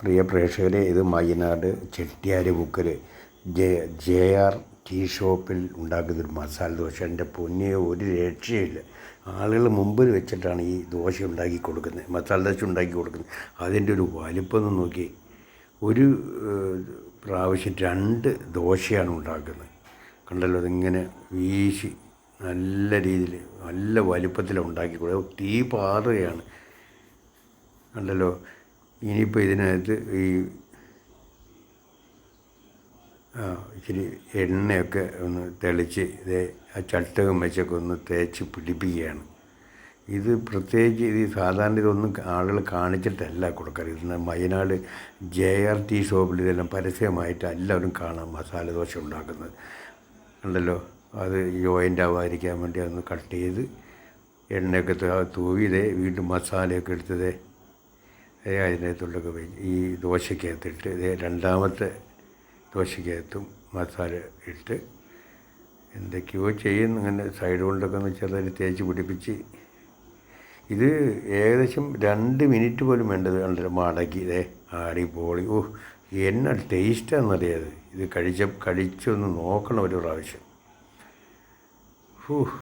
പ്രിയ പ്രേക്ഷകരെ ഇത് മയ്യനാട് ചെട്ടിയാർ ബുക്കിൽ ജെ ജെ ആർ ടീ ഷോപ്പിൽ ഉണ്ടാക്കുന്നൊരു മസാല ദോശ. എന്റെ പൊന്നിയെ ഒരു രക്ഷയില്ല. ആളുകൾ മുമ്പിൽ വെച്ചിട്ടാണ് ഈ ദോശ ഉണ്ടാക്കി കൊടുക്കുന്നത് മസാല ദോശ ഉണ്ടാക്കി കൊടുക്കുന്നത്. അതിന്റെ ഒരു വലിപ്പം നോക്കി. ഒരു പ്രാവശ്യം രണ്ട് ദോശയാണ് ഉണ്ടാക്കുന്നത്. കണ്ടല്ലോ അതിങ്ങനെ വീശി നല്ല രീതിയിൽ നല്ല വലിപ്പത്തിലാണ് ഉണ്ടാക്കി കൊടുക്കുക തീ പാറുകയാണ്. കണ്ടല്ലോ ഇനിയിപ്പോൾ ഇതിനകത്ത് ഈ ഇച്ചിരി എണ്ണയൊക്കെ ഒന്ന് തെളിച്ച് ഇത് ആ ചട്ടകം വെച്ചൊക്കെ ഒന്ന് തേച്ച് പിടിപ്പിക്കുകയാണ്. ഇത് പ്രത്യേകിച്ച് ഇത് സാധാരണ ഇതൊന്നും ആളുകൾ കാണിച്ചിട്ടല്ല കൊടുക്കാറ്. ഇത് വയനാട് ജെ ആർ ടി ഷോപ്പിൽ ഇതെല്ലാം പരസ്യമായിട്ട് എല്ലാവരും കാണാം മസാല ദോശ ഉണ്ടാക്കുന്നത്. ഉണ്ടല്ലോ അത് ജോയിന്റ് ആവാതിരിക്കാൻ വേണ്ടി അതൊന്ന് കട്ട് ചെയ്ത് എണ്ണയൊക്കെ തൂവിതേ വീണ്ടും മസാലയൊക്കെ എടുത്തതേ അതിനകത്തുള്ളൊക്കെ ഈ ദോശക്കകത്തിട്ട് ഇതേ രണ്ടാമത്തെ ദോശക്കകത്തും മസാല ഇട്ട് എന്തൊക്കെയോ ചെയ്യുന്നു അങ്ങനെ സൈഡ് കൊണ്ടൊക്കെ എന്ന് വെച്ചാൽ അതിൽ തേച്ച് പിടിപ്പിച്ച് ഇത് ഏകദേശം രണ്ട് മിനിറ്റ് പോലും വേണ്ടത് കണ്ടത് മടക്കി ഇതേ ആടി പോളി ഓ എന്നാ ടേസ്റ്റാണെന്നറിയാതെ ഇത് കഴിച്ച കഴിച്ചൊന്ന് നോക്കണം ഒരു പ്രാവശ്യം. ഹൂ.